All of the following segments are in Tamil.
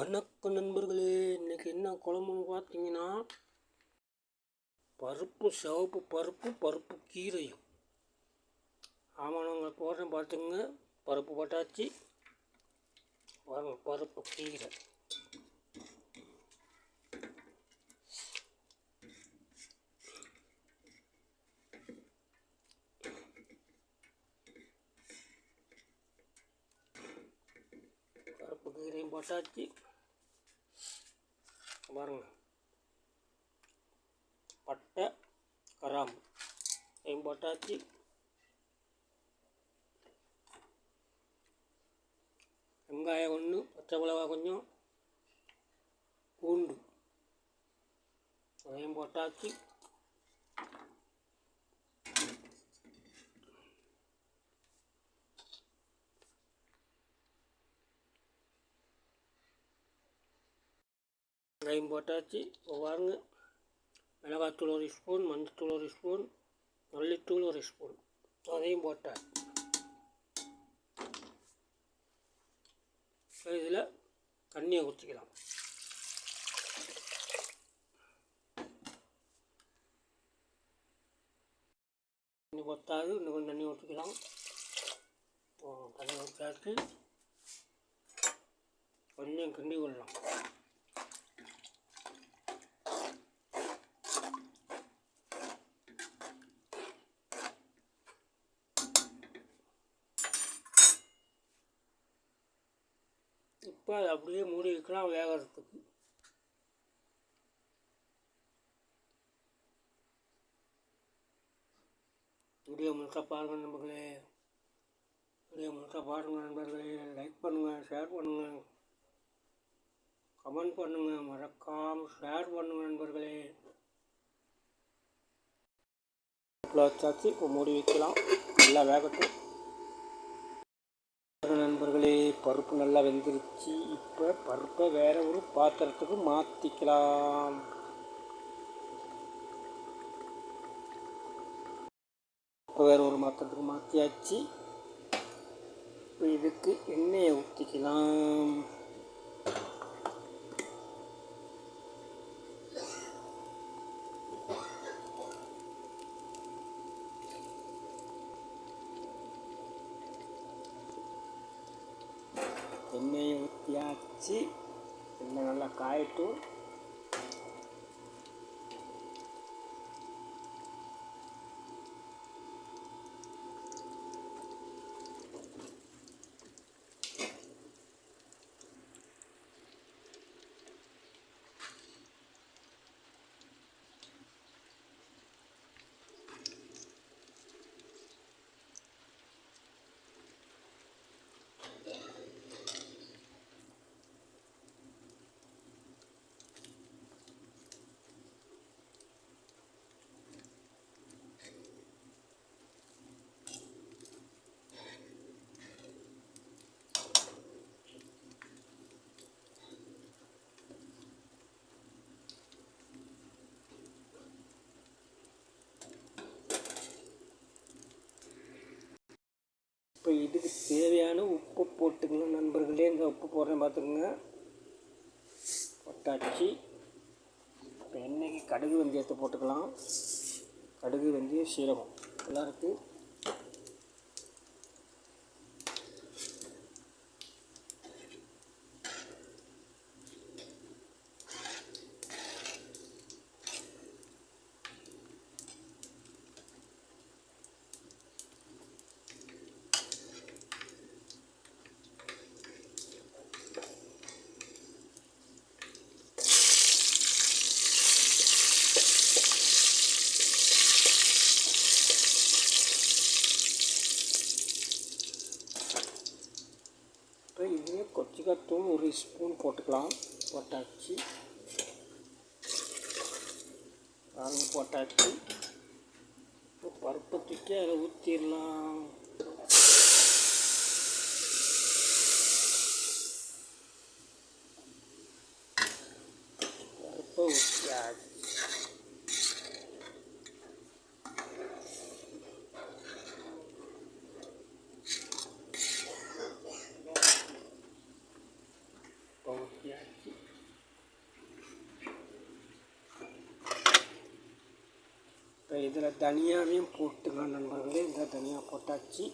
வணக்கம் நண்பர்களே இன்றைக்கி என்ன குழம்புன்னு பார்த்தீங்கன்னா பருப்பு சிவப்பு பருப்பு பருப்பு கீரையும். ஆமாம் நாங்கள் போடுறேன் பார்த்துங்க பருப்பு போட்டாச்சு. பாருங்க பருப்பு கீரை. பருப்பு கீரையும் போட்டாச்சு. பாருங்க. பட்டை கராம்பு இதையும் போட்டாச்சு. வெங்காயம் ஒன்று பச்சை மிளகா கொஞ்சம். பூண்டு. அதையும் போட்டாச்சு. வெங்காயம் போட்டாச்சு இப்போ பாருங்க மிளகாத்தூள் ஒரு ஸ்பூன் மஞ்சத்தூள் ஒரு ஸ்பூன் மல்லித்தூள் ஒரு ஸ்பூன் அதையும் போட்டாச்சு இதில் தண்ணியை ஊற்றிக்கலாம் தண்ணி பத்தாது இன்னும் கொஞ்சம் தண்ணி ஊற்றிக்கலாம் தண்ணி ஊற்றாச்சு கொஞ்சம் கிண்டி விடலாம் இப்போ அதை அப்படியே மூடி வைக்கலாம் வேகிறதுக்கு. வீடியோ முழுக்க பாருங்கள் நண்பர்களே. வீடியோ முழுக்க பாருங்கள் நண்பர்களே. லைக் பண்ணுங்கள் ஷேர் பண்ணுங்கள் கமெண்ட் பண்ணுங்கள் மறக்காமல் ஷேர் பண்ணுங்கள் நண்பர்களே. வச்சாச்சு இப்போ மூடி வைக்கலாம். நல்லா வேகட்டும். நண்பர்களே பருப்பு நல்லா வெந்துருச்சு. இப்போ பருப்பை வேற ஒரு பாத்திரத்துக்கு மாற்றிக்கலாம் இப்போ வேற ஒரு பாத்திரத்துக்கு மாற்றியாச்சு இப்போ இதுக்கு எண்ணெயை ஊற்றிக்கலாம் எண்ணெயை ஊற்றியாச்சு எண்ணெய் நல்லா காயட்டும் இப்போ இதுக்கு தேவையான உப்பு போட்டுக்கணும் நண்பர்களே. இந்த உப்பு போடுறேன் பார்த்துக்குங்க. போட்டாச்சு. இப்போ எண்ணெய்க்கு கடுகு வெந்தயத்தை போட்டுக்கலாம். கடுகு வெந்தயம் சீரகம். நல்லாயிருக்கு இருக்குது இப்போ இதுவே ஒரு ஸ்பூன் போட்டுக்கலாம். போட்டாச்சு. பாருங்க போட்டாச்சு. இப்போ பருப்பை தூக்கி அதில் ஊற்றிடலாம் பருப்பை ஊற்றியாச்சு இதில் தனியாவையும் போட்டுக்கலாம் நண்பர்களே. இந்த தனியாக போட்டாச்சு.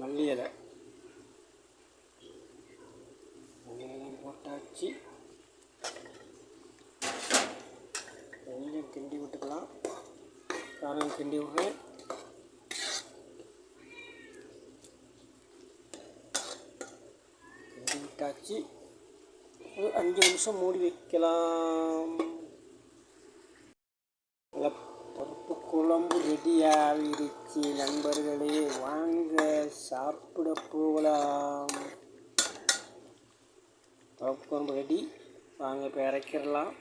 மல்லி இலை. மல்லி போட்டாச்சு. கொஞ்சம் கிண்டி விட்டுக்கலாம். காரம் கிண்டி விடுறேன். கிண்டி ஒரு அஞ்சு நிமிஷம் மூடி வைக்கலாம். பருப்பு குழம்பு ரெடி ஆகிருச்சு நண்பர்களே. வாங்க சாப்பிட போகலாம். பருப்பு குழம்பு ரெடி. வாங்க இப்போ இறக்கிடலாம்.